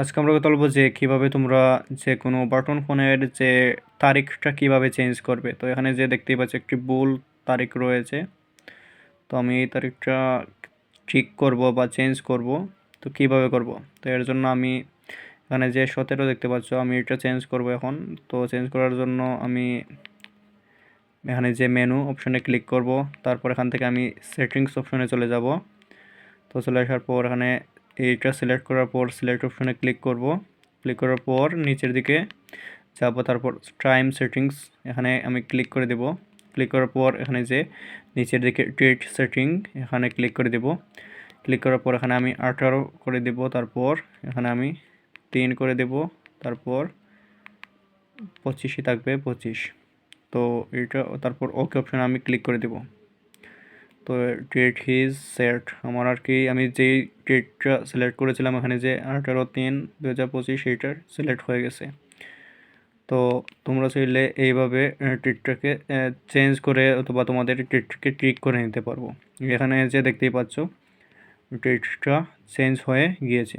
আজকে আমরা কথা বলব যে কীভাবে তোমরা যে কোনো বাটন ফোনের যে তারিখটা কীভাবে চেঞ্জ করবে। তো এখানে যে দেখতেই পাচ্ছ একটি ভুল তারিখ রয়েছে। তো আমি এই তারিখটা ঠিক করব বা চেঞ্জ করব। তো কীভাবে করব? তো এর জন্য আমি এখানে যে সতেরো দেখতে পাচ্ছ, আমি এটা চেঞ্জ করব এখন। তো চেঞ্জ করার জন্য আমি এখানে যে মেনু অপশনে ক্লিক করব। তারপর এখান থেকে আমি সেটিংস অপশনে চলে যাব। তো চলে আসার পর এখানে এইটা সিলেক্ট করার পর সিলেক্ট অপশনে ক্লিক করব। ক্লিক করার পর নিচের দিকে যাব, তারপর টাইম সেটিংস এখানে আমি ক্লিক করে দেব। ক্লিক করার পর এখানে যে নিচের দিকে ডেট সেটিং এখানে ক্লিক করে দেব। ক্লিক করার পর এখানে আমি আঠারো করে দেব, তারপর এখানে আমি তিন করে দেব, তারপর পঁচিশই থাকবে, পঁচিশ। তো এটা তারপর ওকে অপশানে আমি ক্লিক করে দেব। তো ডেট হিজ সেট আমার আর কি, আমি যেই ডেটটা সিলেক্ট করেছিলাম এখানে যে আঠারো তিন দু হাজার পঁচিশ সেইটার সিলেক্ট হয়ে গেছে। তো তোমরা চাইলে এইভাবে ট্রিটটাকে চেঞ্জ করে অথবা তোমাদের ডেটটাকে ট্রিক করে নিতে পারব। এখানে যে দেখতেই পাচ্ছ ট্রিটটা চেঞ্জ হয়ে গিয়েছে।